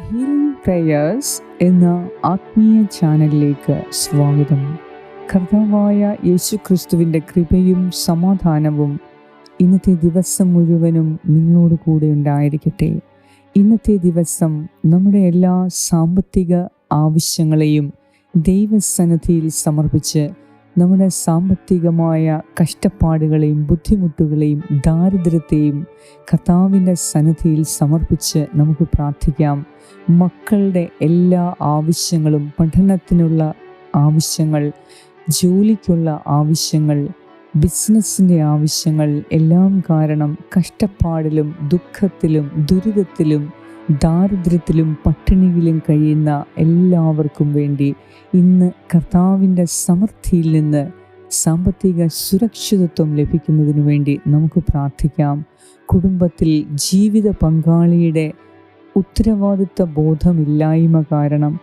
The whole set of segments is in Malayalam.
ഹീലിംഗ് പ്രേയേഴ്സ് എന്ന ആത്മീയ ചാനലിലേക്ക് സ്വാഗതം. കർത്താവായ യേശു ക്രിസ്തുവിന്റെ കൃപയും സമാധാനവും ഇന്നത്തെ ദിവസം മുഴുവനും നിങ്ങളോട് കൂടെ ഉണ്ടായിരിക്കട്ടെ. ഇന്നത്തെ ദിവസം നമ്മുടെ എല്ലാ സാമ്പത്തിക ആവശ്യങ്ങളെയും ദൈവസന്നിധിയിൽ സമർപ്പിച്ച് നമ്മുടെ സാമ്പത്തികമായ കഷ്ടപ്പാടുകളെയും ബുദ്ധിമുട്ടുകളെയും ദാരിദ്ര്യത്തെയും കർത്താവിന്റെ സന്നിധിയിൽ സമർപ്പിച്ച് നമുക്ക് പ്രാർത്ഥിക്കാം. മക്കളുടെ എല്ലാ ആവശ്യങ്ങളും പഠനത്തിനുള്ള ആവശ്യങ്ങൾ ജോലിക്കുള്ള ആവശ്യങ്ങൾ ബിസിനസ്സിന്റെ ആവശ്യങ്ങൾ എല്ലാം കാരണം കഷ്ടപ്പാടിലും ദുഃഖത്തിലും ദുരിതത്തിലും ദാരിദ്ര്യത്തിലും പട്ടിണിയിലും കഴിയുന്ന എല്ലാവർക്കും വേണ്ടി ഇന്ന് കർത്താവിന്റെ സമൃദ്ധിയിൽ നിന്ന് സാമ്പത്തിക സുരക്ഷിതത്വം ലഭിക്കുന്നതിന് വേണ്ടി നമുക്ക് പ്രാർത്ഥിക്കാം. കുടുംബത്തിൽ ജീവിത പങ്കാളിയുടെ ഉത്തരവാദിത്വ ബോധമില്ലായ്മ കാരണം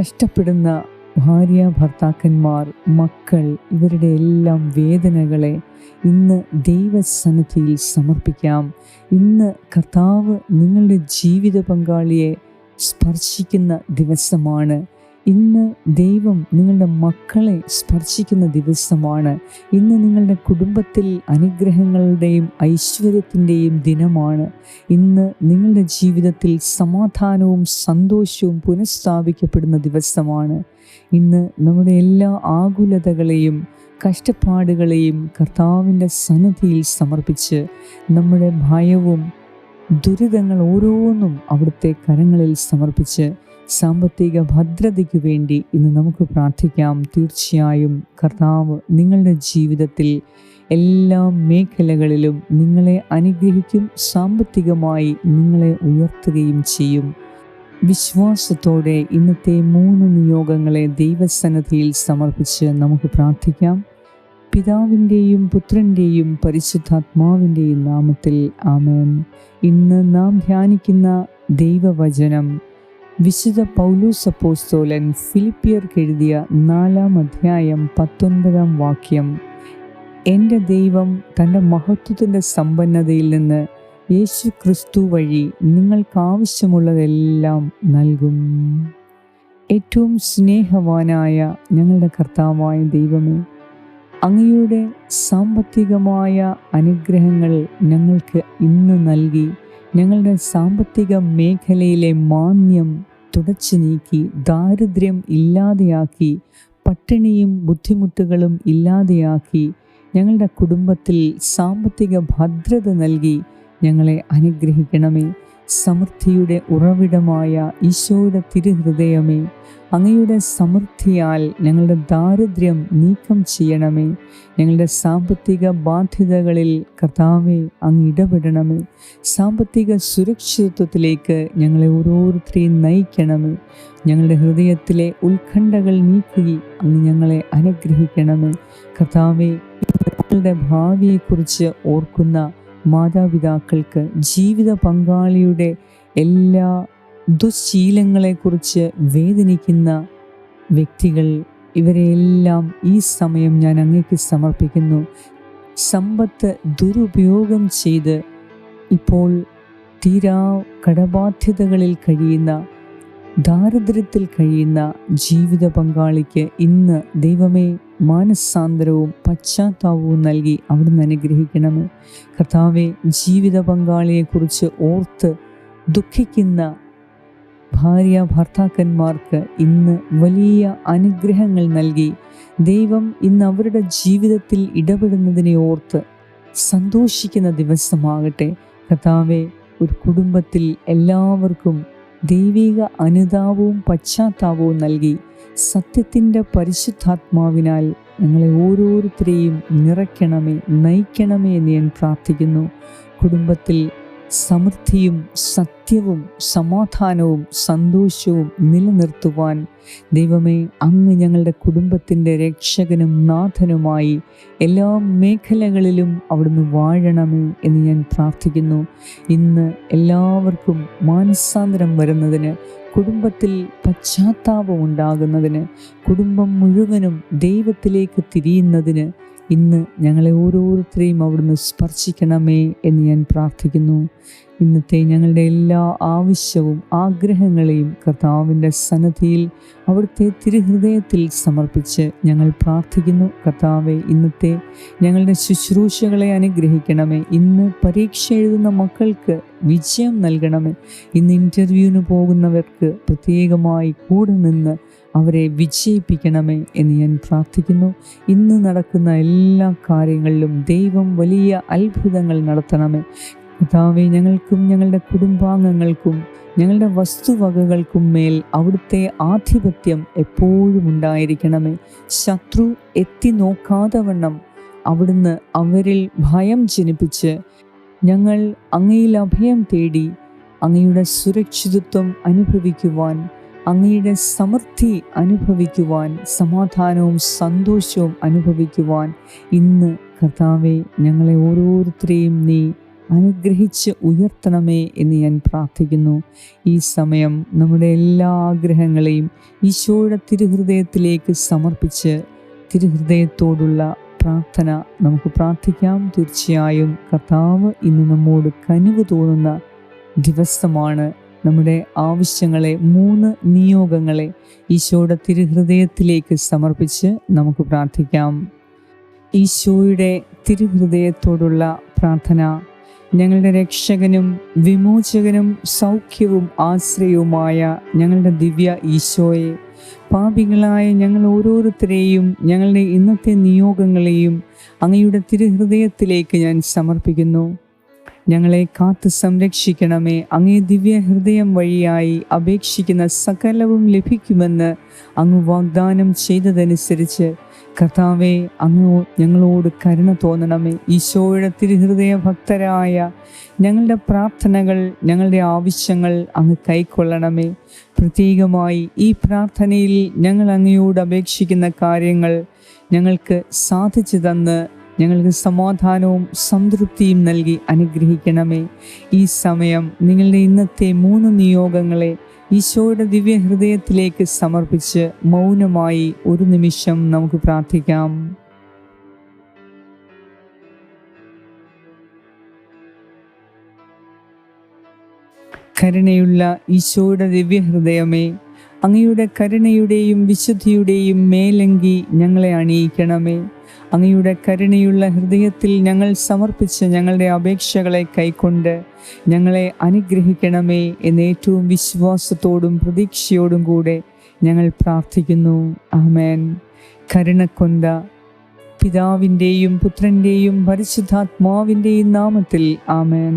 കഷ്ടപ്പെടുന്ന ഭാര്യ ഭർത്താക്കന്മാർ മക്കൾ ഇവരുടെ എല്ലാം വേദനകളെ ഇന്ന് ദൈവസന്നിധിയിൽ സമർപ്പിക്കാം. ഇന്ന് കർത്താവ് നിങ്ങളുടെ ജീവിത പങ്കാളിയെ സ്പർശിക്കുന്ന ദിവസമാണ്. ഇന്ന് ദൈവം നിങ്ങളുടെ മക്കളെ സ്പർശിക്കുന്ന ദിവസമാണ്. ഇന്ന് നിങ്ങളുടെ കുടുംബത്തിൽ അനുഗ്രഹങ്ങളുടെയും ഐശ്വര്യത്തിന്റെയും ദിനമാണ്. ഇന്ന് നിങ്ങളുടെ ജീവിതത്തിൽ സമാധാനവും സന്തോഷവും പുനഃസ്ഥാപിക്കപ്പെടുന്ന ദിവസമാണ്. ഇന്ന് നമ്മുടെ എല്ലാ ആകുലതകളെയും കഷ്ടപ്പാടുകളെയും കർത്താവിന്റെ സന്നിധിയിൽ സമർപ്പിച്ച് നമ്മുടെ ഭയവും ദുരിതങ്ങൾ ഓരോന്നും അവിടുത്തെ കരങ്ങളിൽ സമർപ്പിച്ച് സാമ്പത്തിക ഭദ്രതയ്ക്ക് വേണ്ടി ഇന്ന് നമുക്ക് പ്രാർത്ഥിക്കാം. തീർച്ചയായും കർത്താവ് നിങ്ങളുടെ ജീവിതത്തിൽ എല്ലാ മേഖലകളിലും നിങ്ങളെ അനുഗ്രഹിക്കും സാമ്പത്തികമായി നിങ്ങളെ ഉയർത്തുകയും ചെയ്യും. വിശ്വാസത്തോടെ ഇന്നത്തെ മൂന്ന് നിയോഗങ്ങളെ ദൈവസന്നദ്ധിയിൽ സമർപ്പിച്ച് നമുക്ക് പ്രാർത്ഥിക്കാം. പിതാവിന്റെയും പുത്രന്റെയും പരിശുദ്ധാത്മാവിന്റെയും നാമത്തിൽ ആമേൻ. ഇന്ന് നാം ധ്യാനിക്കുന്ന ദൈവവചനം വിശുദ്ധ പൗലൂസ് അപ്പോസ്തോലൻ ഫിലിപ്പിയർക്ക് എഴുതിയ നാലാം അധ്യായം പത്തൊൻപതാം വാക്യം എന്റെ ദൈവം തന്റെ മഹത്വത്തിന്റെ സമ്പന്നതയിൽ നിന്ന് യേശു ക്രിസ്തു വഴി നിങ്ങൾക്ക് ആവശ്യമുള്ളതെല്ലാം നൽകും. ഏറ്റവും സ്നേഹവാനായ ഞങ്ങളുടെ കർത്താവായ ദൈവമേ അങ്ങയുടെ സാമ്പത്തികമായ അനുഗ്രഹങ്ങൾ ഞങ്ങൾക്ക് ഇന്ന് നൽകി ഞങ്ങളുടെ സാമ്പത്തിക മേഖലയിലെ മാന്യം തുടച്ചു നീക്കി ദാരിദ്ര്യം ഇല്ലാതെയാക്കി പട്ടിണിയും ബുദ്ധിമുട്ടുകളും ഇല്ലാതെയാക്കി ഞങ്ങളുടെ കുടുംബത്തിൽ സാമ്പത്തിക ഭദ്രത നൽകി ഞങ്ങളെ അനുഗ്രഹിക്കണമേ. സമൃദ്ധിയുടെ ഉറവിടമായ ഈശോയുടെ തിരുഹൃദയമേ അങ്ങയുടെ സമൃദ്ധിയാൽ ഞങ്ങളുടെ ദാരിദ്ര്യം നീക്കം ചെയ്യണമേ. ഞങ്ങളുടെ സാമ്പത്തിക ബാധ്യതകളിൽ കർത്താവെ അങ്ങ് ഇടപെടണമേ. സാമ്പത്തിക സുരക്ഷിതത്വത്തിലേക്ക് ഞങ്ങളെ ഓരോരുത്തരെയും നയിക്കണമേ. ഞങ്ങളുടെ ഹൃദയത്തിലെ ഉത്കണ്ഠകൾ നീക്കി അങ്ങ് ഞങ്ങളെ അനുഗ്രഹിക്കണമേ. കർത്താവെ ഞങ്ങളുടെ ഭാവിയെക്കുറിച്ച് ഓർക്കുന്ന മാതാപിതാക്കൾക്ക് ജീവിത പങ്കാളിയുടെ എല്ലാ ദുശീലങ്ങളെക്കുറിച്ച് വേദനിക്കുന്ന വ്യക്തികൾ ഇവരെയെല്ലാം ഈ സമയം ഞാൻ അങ്ങേക്ക് സമർപ്പിക്കുന്നു. സമ്പത്ത് ദുരുപയോഗം ചെയ്ത് ഇപ്പോൾ തീരാ കടബാധ്യതകളിൽ കഴിയുന്ന ദാരിദ്ര്യത്തിൽ കഴിയുന്ന ജീവിത പങ്കാളിക്ക് ഇന്ന് ദൈവമേ മാനസാന്തരവും പശ്ചാത്താപവും നൽകി അവിടുന്ന് അനുഗ്രഹിക്കണമേ. കർത്താവെ ജീവിത പങ്കാളിയെക്കുറിച്ച് ഓർത്ത് ദുഃഖിക്കുന്ന ഭാര്യ ഭർത്താക്കന്മാർക്ക് ഇന്ന് വലിയ അനുഗ്രഹങ്ങൾ നൽകി. ദൈവം ഇന്ന് അവരുടെ ജീവിതത്തിൽ ഇടപെടുന്നതിനെ ഓർത്ത് സന്തോഷിക്കുന്ന ദിവസമാകട്ടെ. കർത്താവെ ഒരു കുടുംബത്തിൽ എല്ലാവർക്കും ദൈവിക അനുതാപവും പശ്ചാത്താപവും നൽകി. സത്യത്തിന്റെ പരിശുദ്ധാത്മാവിനാൽ ഞങ്ങളെ ഓരോരുത്തരെയും നിറയ്ക്കണമേ നയിക്കണമേ എന്ന് ഞാൻ പ്രാർത്ഥിക്കുന്നു. കുടുംബത്തിൽ സമൃദ്ധിയും സത്യവും സമാധാനവും സന്തോഷവും നിലനിർത്തുവാൻ ദൈവമേ അങ്ങ് ഞങ്ങളുടെ കുടുംബത്തിന്റെ രക്ഷകനും നാഥനുമായി എല്ലാ മേഖലകളിലും അവിടുന്ന് വാഴണമേ എന്ന് ഞാൻ പ്രാർത്ഥിക്കുന്നു. ഇന്ന് എല്ലാവർക്കും മാനസാന്തരം വരുന്നതിന് കുടുംബത്തിൽ പശ്ചാത്താപം ഉണ്ടാകുന്നതിന് കുടുംബം മുഴുവനും ദൈവത്തിലേക്ക് തിരിയുന്നതിന് ഇന്ന് ഞങ്ങളെ ഓരോരുത്തരെയും അവിടുന്ന് സ്പർശിക്കണമേ എന്ന് ഞാൻ പ്രാർത്ഥിക്കുന്നു. ഇന്നത്തെ ഞങ്ങളുടെ എല്ലാ ആവശ്യവും ആഗ്രഹങ്ങളെയും കർത്താവിന്റെ സന്നദ്ധിയിൽ അവിടുത്തെ തിരുഹൃദയത്തിൽ സമർപ്പിച്ച് ഞങ്ങൾ പ്രാർത്ഥിക്കുന്നു. കർത്താവെ ഇന്നത്തെ ഞങ്ങളുടെ ശുശ്രൂഷകളെ അനുഗ്രഹിക്കണമേ. ഇന്ന് പരീക്ഷ എഴുതുന്ന മക്കൾക്ക് വിജയം നൽകണമേ. ഇന്ന് ഇന്റർവ്യൂവിന് പോകുന്നവർക്ക് പ്രത്യേകമായി കൂടെ നിന്ന് അവരെ വിജയിപ്പിക്കണമേ എന്ന് ഞാൻ പ്രാർത്ഥിക്കുന്നു. ഇന്ന് നടക്കുന്ന എല്ലാ കാര്യങ്ങളിലും ദൈവം വലിയ അത്ഭുതങ്ങൾ നടത്തണമേ. കർത്താവെ ഞങ്ങൾക്കും ഞങ്ങളുടെ കുടുംബാംഗങ്ങൾക്കും ഞങ്ങളുടെ വസ്തുവകകൾക്കും മേൽ അവിടുത്തെ ആധിപത്യം എപ്പോഴും ഉണ്ടായിരിക്കണമേ. ശത്രു എത്തി നോക്കാതെ വണ്ണം അവിടുന്ന് അവരിൽ ഭയം ജനിപ്പിച്ച് ഞങ്ങൾ അങ്ങയിൽ അഭയം തേടി അങ്ങയുടെ സുരക്ഷിതത്വം അനുഭവിക്കുവാൻ അങ്ങയുടെ സമൃദ്ധി അനുഭവിക്കുവാൻ സമാധാനവും സന്തോഷവും അനുഭവിക്കുവാൻ ഇന്ന് കർത്താവെ ഞങ്ങളെ ഓരോരുത്തരെയും നീ അനുഗ്രഹിച്ച് ഉയർത്തണമേ എന്ന് ഞാൻ പ്രാർത്ഥിക്കുന്നു. ഈ സമയം നമ്മുടെ എല്ലാ ആഗ്രഹങ്ങളെയും ഈശോയുടെ തിരുഹൃദയത്തിലേക്ക് സമർപ്പിച്ച് തിരുഹൃദയത്തോടുള്ള പ്രാർത്ഥന നമുക്ക് പ്രാർത്ഥിക്കാം. തീർച്ചയായും കർത്താവ് ഇന്ന് നമ്മോട് കനിവ് തോന്നുന്ന ദിവസമാണ് നമ്മുടെ ആവശ്യങ്ങളെ മൂന്ന് നിയോഗങ്ങളെ ഈശോയുടെ തിരുഹൃദയത്തിലേക്ക് സമർപ്പിച്ച് നമുക്ക് പ്രാർത്ഥിക്കാം. ഈശോയുടെ തിരുഹൃദയത്തോടുള്ള പ്രാർത്ഥന ഞങ്ങളുടെ രക്ഷകനും വിമോചകനും സൗഖ്യവും ആശ്രയവുമായ ഞങ്ങളുടെ ദിവ്യ ഈശോയെ പാപികളായ ഞങ്ങൾ ഓരോരുത്തരെയും ഞങ്ങളുടെ ഇന്നത്തെ നിയോഗങ്ങളെയും അങ്ങയുടെ തിരുഹൃദയത്തിലേക്ക് ഞാൻ സമർപ്പിക്കുന്നു. ഞങ്ങളെ കാത്തു സംരക്ഷിക്കണമേ. അങ്ങേ ദിവ്യ ഹൃദയം വഴിയായി അപേക്ഷിക്കുന്ന സകലവും ലഭിക്കുമെന്ന് അങ്ങ് വാഗ്ദാനം ചെയ്തതനുസരിച്ച് കർത്താവെ അങ്ങ് ഞങ്ങളോട് കരുണ തോന്നണമേ. ഈശോയുടെ തിരുഹൃദയ ഭക്തരായ ഞങ്ങളുടെ പ്രാർത്ഥനകൾ ഞങ്ങളുടെ ആവശ്യങ്ങൾ അങ്ങ് കൈക്കൊള്ളണമേ. പ്രത്യേകമായി ഈ പ്രാർത്ഥനയിൽ ഞങ്ങൾ അങ്ങയോട് അപേക്ഷിക്കുന്ന കാര്യങ്ങൾ ഞങ്ങൾക്ക് സാധിച്ചു തന്ന് ഞങ്ങൾക്ക് സമാധാനവും സംതൃപ്തിയും നൽകി അനുഗ്രഹിക്കണമേ. ഈ സമയം നിങ്ങളുടെ ഇന്നത്തെ മൂന്ന് നിയോഗങ്ങളെ ഈശോയുടെ ദിവ്യഹൃദയത്തിലേക്ക് സമർപ്പിച്ച് മൗനമായി ഒരു നിമിഷം നമുക്ക് പ്രാർത്ഥിക്കാം. കരുണയുള്ള ഈശോയുടെ ദിവ്യഹൃദയമേ അങ്ങയുടെ കരുണയുടെയും വിശുദ്ധിയുടെയും മേലങ്കി ഞങ്ങളെ അണിയിക്കണമേ. അങ്ങയുടെ കരുണയുള്ള ഹൃദയത്തിൽ ഞങ്ങൾ സമർപ്പിച്ച ഞങ്ങളുടെ അപേക്ഷകളെ കൈക്കൊണ്ട് ഞങ്ങളെ അനുഗ്രഹിക്കണമേ എന്ന് ഏറ്റവും വിശ്വാസത്തോടും പ്രതീക്ഷയോടും കൂടെ ഞങ്ങൾ പ്രാർത്ഥിക്കുന്നു. ആമേൻ. കരുണക്കൊന്ത പിതാവിന്റെയും പുത്രന്റെയും പരിശുദ്ധാത്മാവിന്റെയും നാമത്തിൽ ആമേൻ.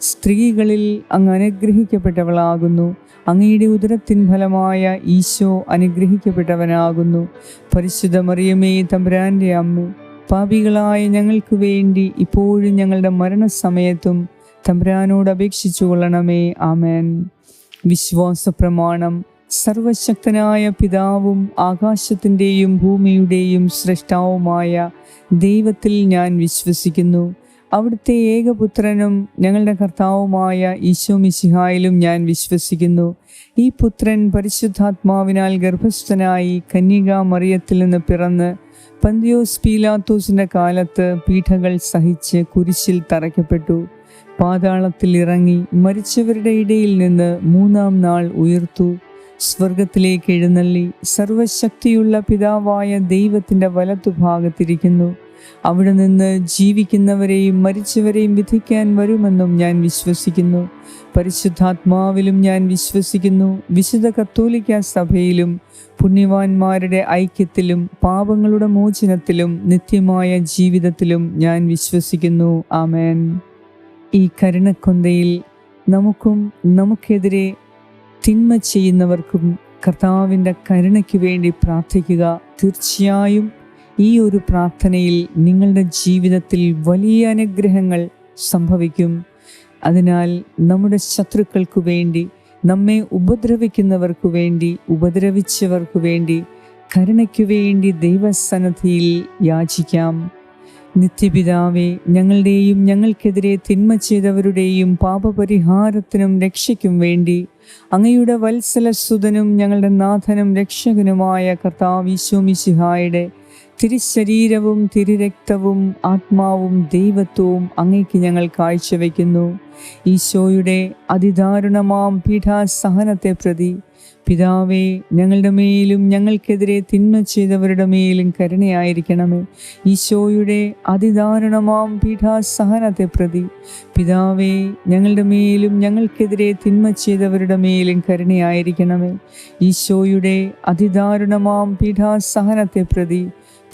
സ്ത്രീകളിൽ അങ്ങ് അനുഗ്രഹിക്കപ്പെട്ടവളാകുന്നു. അങ്ങയുടെ ഉദരത്തിൻ ഫലമായ ഈശോ അനുഗ്രഹിക്കപ്പെട്ടവനാകുന്നു. പരിശുദ്ധ മറിയമേ തമ്പുരാന്റെ അമ്മ പാപികളായ ഞങ്ങൾക്ക് വേണ്ടി ഇപ്പോഴും ഞങ്ങളുടെ മരണസമയത്തും തമ്പുരാനോട് അപേക്ഷിച്ചു കൊള്ളണമേ. ആമേൻ. വിശ്വാസ പ്രമാണം സർവശക്തനായ പിതാവും ആകാശത്തിന്റെയും ഭൂമിയുടെയും സൃഷ്ടാവുമായ ദൈവത്തിൽ ഞാൻ വിശ്വസിക്കുന്നു. അവിടുത്തെ ഏകപുത്രനും ഞങ്ങളുടെ കർത്താവുമായ ഈശോ മിശിഹായിലും ഞാൻ വിശ്വസിക്കുന്നു. ഈ പുത്രൻ പരിശുദ്ധാത്മാവിനാൽ ഗർഭസ്ഥനായി കന്യക മറിയത്തിൽ നിന്ന് പിറന്ന് പന്തിയോസ് പീലാത്തോസിന്റെ കാലത്ത് പീഠകൾ സഹിച്ച് കുരിശിൽ തറയ്ക്കപ്പെട്ടു. പാതാളത്തിൽ ഇറങ്ങി മരിച്ചവരുടെ ഇടയിൽ നിന്ന് മൂന്നാം നാൾ ഉയർത്തു. സ്വർഗത്തിലേക്ക് എഴുന്നള്ളി. സർവശക്തിയുള്ള പിതാവായ ദൈവത്തിന്റെ വലത്തുഭാഗത്തിരിക്കുന്നു. അവിടെ നിന്ന് ജീവിക്കുന്നവരെയും മരിച്ചവരെയും വിധിക്കാൻ വരുമെന്നും ഞാൻ വിശ്വസിക്കുന്നു. പരിശുദ്ധാത്മാവിലും ഞാൻ വിശ്വസിക്കുന്നു. വിശുദ്ധ കത്തോലിക്ക സഭയിലും പുണ്യവാന്മാരുടെ ഐക്യത്തിലും പാപങ്ങളുടെ മോചനത്തിലും നിത്യമായ ജീവിതത്തിലും ഞാൻ വിശ്വസിക്കുന്നു. ആമേൻ. ഈ കരുണക്കൊന്തയിൽ നമുക്കും നമുക്കെതിരെ തിന്മ ചെയ്യുന്നവർക്കും കർത്താവിന്റെ കരുണയ്ക്ക് വേണ്ടി പ്രാർത്ഥിക്കുക. തീർച്ചയായും ഈ ഒരു പ്രാർത്ഥനയിൽ നിങ്ങളുടെ ജീവിതത്തിൽ വലിയ അനുഗ്രഹങ്ങൾ സംഭവിക്കും. അതിനാൽ നമ്മുടെ ശത്രുക്കൾക്ക് വേണ്ടി നമ്മെ ഉപദ്രവിക്കുന്നവർക്ക് വേണ്ടി ഉപദ്രവിച്ചവർക്ക് വേണ്ടി കരുണയ്ക്കു വേണ്ടി ദൈവസന്നദ്ധിയിൽ യാചിക്കാം. നിത്യപിതാവെ ഞങ്ങളുടെയും ഞങ്ങൾക്കെതിരെ തിന്മ ചെയ്തവരുടെയും പാപപരിഹാരത്തിനും രക്ഷയ്ക്കും വേണ്ടി അങ്ങയുടെ വത്സലസുതനും ഞങ്ങളുടെ നാഥനും രക്ഷകനുമായ കർത്താവിശോമിശിഹായുടെ തിരുശരീരവും തിരുരക്തവും ആത്മാവും ദൈവത്വവും അങ്ങേക്ക് ഞങ്ങൾ കാഴ്ചവെക്കുന്നു. ഈശോയുടെ അതിദാരുണമാം പീഠാസഹനത്തെ പ്രതി പിതാവേ ഞങ്ങളുടെ മേലും ഞങ്ങൾക്കെതിരെ തിന്മ ചെയ്തവരുടെ മേലും കരുണയായിരിക്കണമേ. ഈശോയുടെ അതിദാരുണമാം പീഠാസഹനത്തെ പ്രതി പിതാവേ ഞങ്ങളുടെ മേലും ഞങ്ങൾക്കെതിരെ തിന്മ ചെയ്തവരുടെ മേലും കരുണയായിരിക്കണമേ. ഈശോയുടെ അതിദാരുണമാം പീഠാസഹനത്തെ പ്രതി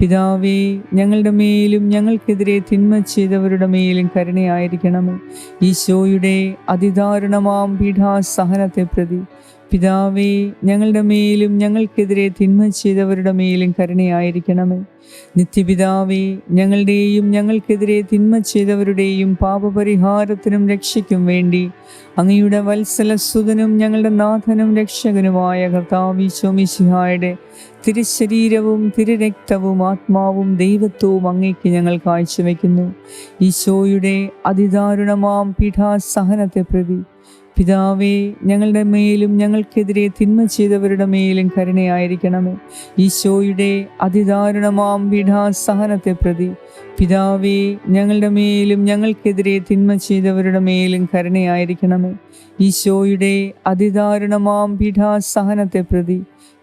പിതാവേ ഞങ്ങളുടെ മേലും ഞങ്ങൾക്കെതിരെ തിന്മ ചെയ്തവരുടെ മേലും കരുണയായിരിക്കണമേ. ഈശോയുടെ അതിദാരുണമാം പീഠാസഹനത്തെ പ്രതി. പിതാവേ ഞങ്ങളുടെ മേലും ഞങ്ങൾക്കെതിരെ തിന്മ ചെയ്തവരുടെ മേലും കരുണയായിരിക്കണമേ. നിത്യപിതാവേ ഞങ്ങളുടെയും ഞങ്ങൾക്കെതിരെ തിന്മ ചെയ്തവരുടെയും പാപപരിഹാരത്തിനും രക്ഷയ്ക്കും വേണ്ടി അങ്ങയുടെ വത്സലസുതനും ഞങ്ങളുടെ നാഥനും രക്ഷകനുമായ കർത്താവിശോമിശിഹായുടെ തിരുശരീരവും തിരുരക്തവും ആത്മാവും ദൈവത്വവും അങ്ങേക്ക് ഞങ്ങൾ കാഴ്ചവെക്കുന്നു. ഈശോയുടെ അതിദാരുണമാം പീഠാസഹനത്തെ പ്രതി. പിതാവേ ഞങ്ങളുടെ മേലും ഞങ്ങൾക്കെതിരെ തിന്മ ചെയ്തവരുടെ മേലും കരുണയായിരിക്കണമേ. ഈശോയുടെ അതിദാരുണമാം പീഠാസഹനത്തെ പ്രതി. പിതാവേ ഞങ്ങളുടെ മേലും ഞങ്ങൾക്കെതിരെ തിന്മ ചെയ്തവരുടെ മേലും കരുണയായിരിക്കണമേ. ഈശോയുടെ അതിദാരുണമാം പീഠാസഹനത്തെ പ്രതി.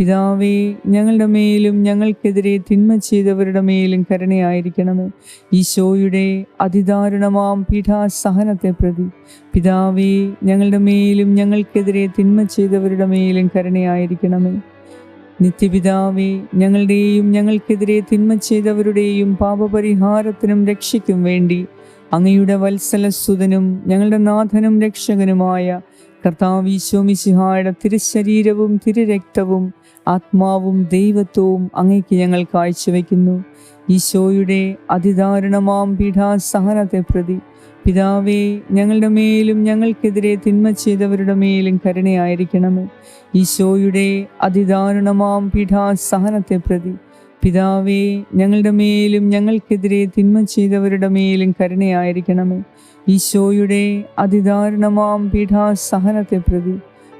പിതാവേ ഞങ്ങളുടെ മേലും ഞങ്ങൾക്കെതിരെ തിന്മ ചെയ്തവരുടെ മേലും കരുണയായിരിക്കണമേ. ഈശോയുടെ അതിദാരുണമാം പീഠാസഹനത്തെ പ്രതി. പിതാവേ ഞങ്ങളുടെ മേലും ഞങ്ങൾക്കെതിരെ തിന്മ ചെയ്തവരുടെ മേലും കരുണയായിരിക്കണമേ. നിത്യപിതാവേ ഞങ്ങളുടെയും ഞങ്ങൾക്കെതിരെ തിന്മ ചെയ്തവരുടെയും പാപപരിഹാരത്തിനും രക്ഷയ്ക്കും വേണ്ടി അങ്ങയുടെ വത്സലസുതനും ഞങ്ങളുടെ നാഥനും രക്ഷകനുമായ കർത്താവീശോമിശിഹായുടെ തിരുശരീരവും തിരുരക്തവും ആത്മാവും ദൈവത്വവും അങ്ങേക്ക് ഞങ്ങൾ കാഴ്ചവെക്കുന്നു. ഈശോയുടെ അതിദാരുണമാം പീഠാസഹനത്തെ പ്രതി. പിതാവേ ഞങ്ങളുടെ മേലും ഞങ്ങൾക്കെതിരെ തിന്മ ചെയ്തവരുടെ മേലും കരുണയായിരിക്കണമേ. ഈശോയുടെ അതിദാരുണമാം പീഠാസഹനത്തെ പ്രതി. പിതാവേ ഞങ്ങളുടെ മേലും ഞങ്ങൾക്കെതിരെ തിന്മ ചെയ്തവരുടെ മേലും കരുണയായിരിക്കണമേ. ഈശോയുടെ അതിദാരുണമാം പീഠാസഹനത്തെ പ്രതി.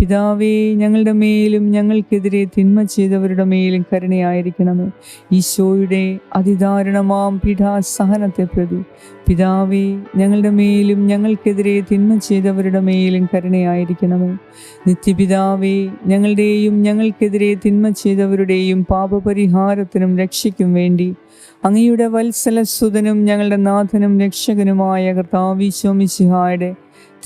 പിതാവേ ഞങ്ങളുടെ മേലും ഞങ്ങൾക്കെതിരെ തിന്മ ചെയ്തവരുടെ മേലും കരുണയായിരിക്കണമേ. ഈശോയുടെ അതിദാരുണമാം പീഠാസഹനത്തെ പ്രതി. പിതാവേ ഞങ്ങളുടെ മേലും ഞങ്ങൾക്കെതിരെ തിന്മ ചെയ്തവരുടെ മേലും കരുണയായിരിക്കണമേ. നിത്യപിതാവേ ഞങ്ങളുടെയും ഞങ്ങൾക്കെതിരെ തിന്മ ചെയ്തവരുടെയും പാപപരിഹാരത്തിനും രക്ഷയ്ക്കും വേണ്ടി അങ്ങയുടെ വത്സലസുതനും ഞങ്ങളുടെ നാഥനും രക്ഷകനുമായ കർത്താവിശോമിശിഹായുടെ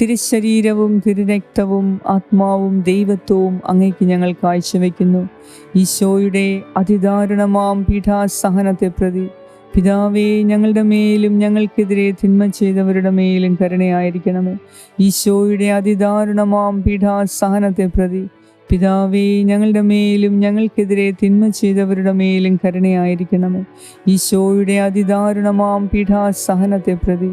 തിരുശരീരവും തിരുരക്തവും ആത്മാവും ദൈവത്വവും അങ്ങേക്ക് ഞങ്ങൾ കാഴ്ചവെക്കുന്നു. ഈശോയുടെ അതിദാരുണമാം പീഠാസഹനത്തെ പ്രതി പിതാവേ ഞങ്ങളുടെ മേലും ഞങ്ങൾക്കെതിരെ തിന്മ ചെയ്തവരുടെ മേലും കരുണയായിരിക്കണമേ. ഈശോയുടെ അതിദാരുണമാം പീഠാസഹനത്തെ പ്രതി പിതാവേ ഞങ്ങളുടെ മേലും ഞങ്ങൾക്കെതിരെ തിന്മ ചെയ്തവരുടെ മേലും കരുണയായിരിക്കണമേ. ഈശോയുടെ അതിദാരുണമാം പീഠാസഹനത്തെ പ്രതി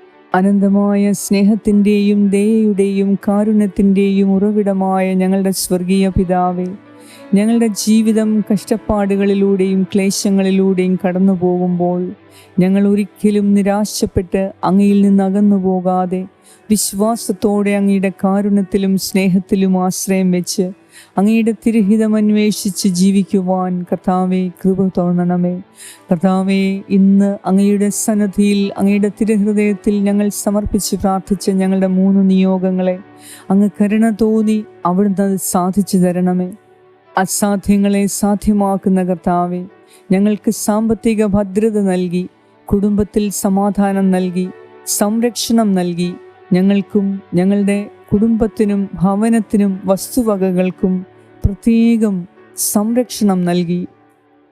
അനന്തമായ സ്നേഹത്തിന്റെയും ദയയുടെയും കാരുണ്യത്തിന്റെയും ഉറവിടമായ ഞങ്ങളുടെ സ്വർഗീയ പിതാവെ ഞങ്ങളുടെ ജീവിതം കഷ്ടപ്പാടുകളിലൂടെയും ക്ലേശങ്ങളിലൂടെയും കടന്നു പോകുമ്പോൾ ഞങ്ങൾ ഒരിക്കലും നിരാശപ്പെട്ട് അങ്ങയിൽ നിന്ന് അകന്നു പോകാതെ വിശ്വാസത്തോടെ അങ്ങയുടെ കാരുണ്യത്തിലും സ്നേഹത്തിലും ആശ്രയം വെച്ച് അങ്ങയുടെ തിരുഹിതം അന്വേഷിച്ച് ജീവിക്കുവാൻ കർത്താവെ കൃപ തോന്നണമേ. കർത്താവെ ഇന്ന് അങ്ങയുടെ സന്നദ്ധിയിൽ അങ്ങയുടെ തിരുഹൃദയത്തിൽ ഞങ്ങൾ സമർപ്പിച്ച് പ്രാർത്ഥിച്ച ഞങ്ങളുടെ മൂന്ന് നിയോഗങ്ങളെ അങ്ങ് കരുണ തോന്നി അവിടുന്ന് അത് സാധിച്ചു തരണമേ. അസാധ്യങ്ങളെ സാധ്യമാക്കുന്ന കർത്താവെ ഞങ്ങൾക്ക് സാമ്പത്തിക ഭദ്രത നൽകി കുടുംബത്തിൽ സമാധാനം നൽകി സംരക്ഷണം നൽകി ഞങ്ങൾക്കും ഞങ്ങളുടെ കുടുംബത്തിനും ഭവനത്തിനും വസ്തുവകകൾക്കും പ്രത്യേകം സംരക്ഷണം നൽകി.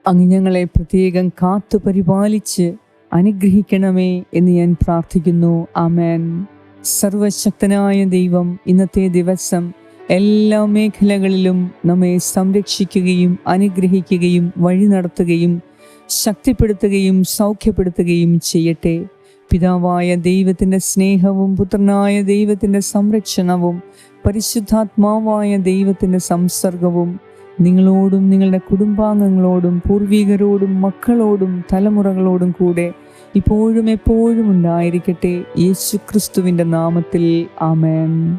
അങ്ങ് ഞങ്ങളെ പ്രത്യേകം കാത്തു പരിപാലിച്ച് അനുഗ്രഹിക്കണമേ എന്ന് ഞാൻ പ്രാർത്ഥിക്കുന്നു. ആമേൻ. സർവശക്തനായ ദൈവം ഇന്നത്തെ ദിവസം എല്ലാ മേഖലകളിലും നമ്മെ സംരക്ഷിക്കുകയും അനുഗ്രഹിക്കുകയും വഴി നടത്തുകയും ശക്തിപ്പെടുത്തുകയും സൗഖ്യപ്പെടുത്തുകയും ചെയ്യട്ടെ. പിതാവായ ദൈവത്തിന്റെ സ്നേഹവും പുത്രനായ ദൈവത്തിന്റെ സംരക്ഷണവും പരിശുദ്ധാത്മാവായ ദൈവത്തിന്റെ സംസർഗവും നിങ്ങളോടും നിങ്ങളുടെ കുടുംബാംഗങ്ങളോടും പൂർവികരോടും മക്കളോടും തലമുറകളോടും കൂടെ ഇപ്പോഴും എപ്പോഴും ഉണ്ടായിരിക്കട്ടെ. യേശു ക്രിസ്തുവിന്റെ നാമത്തിൽ. ആമേൻ.